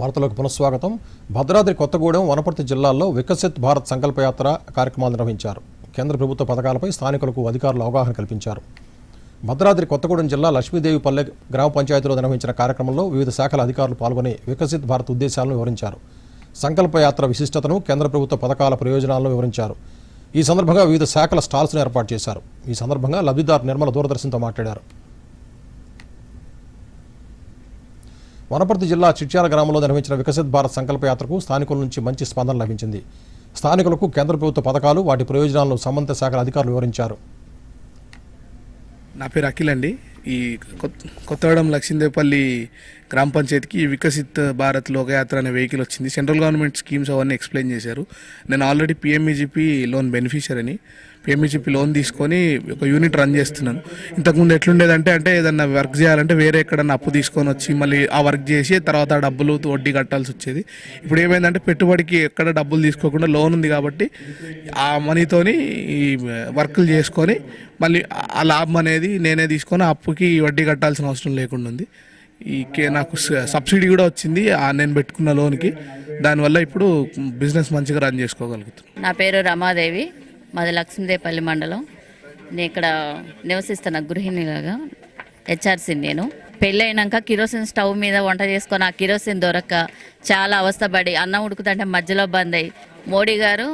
వార్తలకు పునఃస్వాగతం. భద్రాద్రి కొత్తగూడెం వనపర్తి జిల్లాల్లో వికసిత్ భారత్ సంకల్పయాత్ర కార్యక్రమాలు నిర్వహించారు. కేంద్ర ప్రభుత్వ పథకాలపై స్థానికులకు అధికారులు అవగాహన కల్పించారు. భద్రాద్రి కొత్తగూడెం జిల్లా లక్ష్మీదేవి పల్లె గ్రామ పంచాయతీలో నిర్వహించిన కార్యక్రమంలో వివిధ శాఖల అధికారులు పాల్గొని వికసిత్ భారత్ ఉద్దేశాలను వివరించారు. సంకల్పయాత్ర విశిష్టతను కేంద్ర ప్రభుత్వ పథకాల ప్రయోజనాలను వివరించారు. ఈ సందర్భంగా వివిధ శాఖల స్టాల్స్ను ఏర్పాటు చేశారు. ఈ సందర్భంగా లబ్ధిదారు నిర్మల దూరదర్శన్తో మాట్లాడారు. వనపర్తి జిల్లా చిట్యాల గ్రామంలో నిర్వహించిన వికసిత్ భారత్ సంకల్ప యాత్రకు స్థానికుల నుంచి మంచి స్పందన లభించింది. స్థానికులకు కేంద్ర ప్రభుత్వ పథకాలు వాటి ప్రయోజనాలను సంబంధిత శాఖల అధికారులు వివరించారు. నా పేరు అఖిల్ అండి. ఈ కొత్త కొత్తగూడెం లక్ష్మీదేవపల్లి గ్రామ పంచాయతీకి వికసిత్ భారత్ లోకయాత్ర అనే వెహికల్ వచ్చింది. సెంట్రల్ గవర్నమెంట్ స్కీమ్స్ అవన్నీ ఎక్స్ప్లెయిన్ చేశారు. నేను already PMEGP loan beneficiary PMEGP loan తీసుకొని ఒక యూనిట్ రన్ చేస్తున్నాను. ఇంతకుముందు ఎట్లుండేదంటే అంటే ఏదన్నా వర్క్ చేయాలంటే వేరే ఎక్కడన్నా అప్పు తీసుకొని వచ్చి మళ్ళీ ఆ వర్క్ చేసి తర్వాత ఆ డబ్బులు వడ్డీ కట్టాల్సి వచ్చేది. ఇప్పుడు ఏమైందంటే పెట్టుబడికి ఎక్కడ డబ్బులు తీసుకోకుండా లోన్ ఉంది కాబట్టి ఆ మనీతోని ఈ వర్కులు చేసుకొని మళ్ళీ ఆ లాభం అనేది నేనే తీసుకొని అప్పుకి వడ్డీ కట్టాల్సిన అవసరం లేకుండా ఉంది. ఈ కే- నాకు స- సబ్సిడీ కూడా వచ్చింది ఆ నేను పెట్టుకున్న లోన్కి దానివల్ల ఇప్పుడు బిజినెస్ మంచిగా రన్ చేసుకోగలుగుతున్నాను. నా పేరు రమాదేవి. మాది లక్ష్మీదేపల్లి మండలం. నేను ఇక్కడ నివసిస్తున్న గృహిణిలాగా హెచ్ఆర్సీ నేను. పెళ్ళైనాక కిరోసిన్ స్టవ్ మీద వంట చేసుకొని ఆ కిరోసిన్ దొరక్క చాలా అవస్థపడి అన్నం ఉడుకుతుంటే మధ్యలో బంద్ అయ్యి మోడీ గారు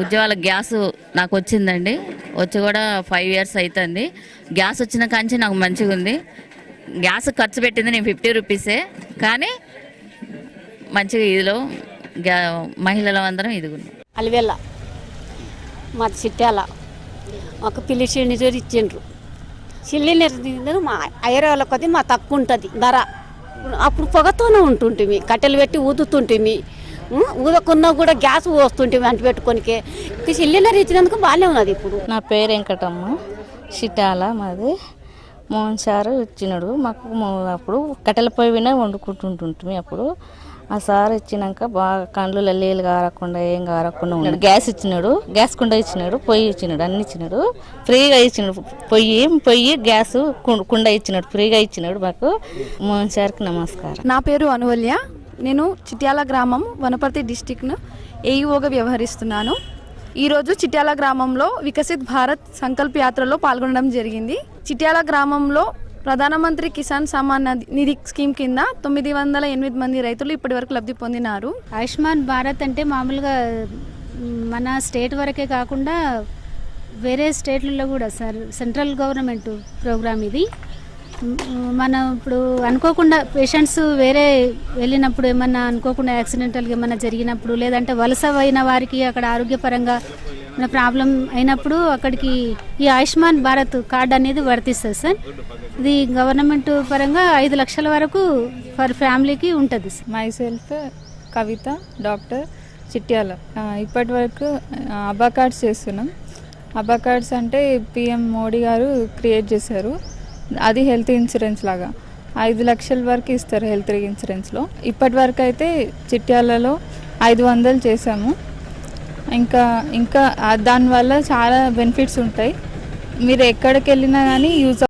ఉజ్వల గ్యాస్ నాకు వచ్చిందండి. వచ్చి కూడా ఫైవ్ ఇయర్స్ అవుతుంది గ్యాస్ వచ్చిన కాంచి నాకు మంచిగా ఉంది. గ్యాస్ ఖర్చు పెట్టింది నేను ఫిఫ్టీ రూపీసే. కానీ మంచిగా ఇదిలో గ్యా మహిళలు అందరం ఇదిగున్నాం. అలివెల్ల మా చిట్టాల ఒక పిల్లి సిలిండర్ ఇచ్చిండ్రు సిలిండర్ మా ఐరవాళ్ళ కొద్ది మా తక్కువ ఉంటుంది ధర. అప్పుడు పొగతోనే ఉంటుంటిమి కట్టెలు పెట్టి ఊదుతుంటిమి. ఊదకున్నా కూడా గ్యాస్ పోస్తుంటిమి అంటు పెట్టుకోనికే. సిలిండర్ ఇచ్చినందుకు బాగానే ఉన్నది ఇప్పుడు. నా పేరు వెంకటమ్మ చిట్టాల మాది. మోహన్ సారు ఇచ్చినాడు మాకు అప్పుడు కట్టెల పొయ్యి విన వండుకుంటుంటుంటిమి అప్పుడు. ఆ సార్ ఇచ్చినాక బాగా కండ్లు నీళ్ళు కారకుండా ఏం కారకుండా ఉన్నాడు గ్యాస్ ఇచ్చినాడు. గ్యాస్ కుండ ఇచ్చినాడు. పొయ్యి ఇచ్చినాడు. అన్ని ఇచ్చినాడు. ఫ్రీగా ఇచ్చినాడు. పొయ్యి పొయ్యి గ్యాస్ కుండ ఇచ్చినాడు. ఫ్రీగా ఇచ్చినాడు మాకు. మోహన్ సార్కి నమస్కారం. నా పేరు అనువల్య. నేను చిట్యాల గ్రామం వనపర్తి డిస్టిక్ను ఏఈఓగా వ్యవహరిస్తున్నాను. ఈరోజు చిట్యాల గ్రామంలో వికసిత్ భారత్ సంకల్ప యాత్రలో పాల్గొనడం జరిగింది. చిట్యాల గ్రామంలో ప్రధానమంత్రి కిసాన్ సమ్మాన్ నిధి- స్కీమ్ కింద తొమ్మిది వందల ఎనిమిది మంది రైతులు ఇప్పటివరకు లబ్ధి పొందినారు. ఆయుష్మాన్ భారత్ అంటే మామూలుగా మన స్టేట్ వరకే కాకుండా వేరే స్టేట్లలో కూడా సార్ సెంట్రల్ గవర్నమెంట్ ప్రోగ్రామ్ ఇది. మనం ఇప్పుడు అనుకోకుండా పేషెంట్స్ వేరే వెళ్ళినప్పుడు ఏమన్నా అనుకోకుండా యాక్సిడెంటల్గా ఏమన్నా జరిగినప్పుడు లేదంటే వలస అయిన వారికి అక్కడ ఆరోగ్యపరంగా ప్రాబ్లం అయినప్పుడు అక్కడికి ఈ ఆయుష్మాన్ భారత్ కార్డ్ అనేది వర్తిస్తుంది సార్. ఇది గవర్నమెంట్ పరంగా ఐదు లక్షల వరకు ఫర్ ఫ్యామిలీకి ఉంటుంది. Myself Kavitha doctor Chityala. ఇప్పటి వరకు అబ్బా కార్డ్స్ చేస్తున్నాం. అబ్బా కార్డ్స్ అంటే పిఎం మోడీ గారు క్రియేట్ చేశారు. అది హెల్త్ ఇన్సూరెన్స్ లాగా. ఐదు లక్షల వరకు ఇస్తారు హెల్త్ ఇన్సూరెన్స్లో. ఇప్పటి వరకు అయితే చిట్యాలలో ఐదు వందలు చేసాము ఇంకా ఇంకా దానివల్ల చాలా బెనిఫిట్స్ ఉంటాయి. మీరు ఎక్కడికి వెళ్ళినా కానీ యూజ్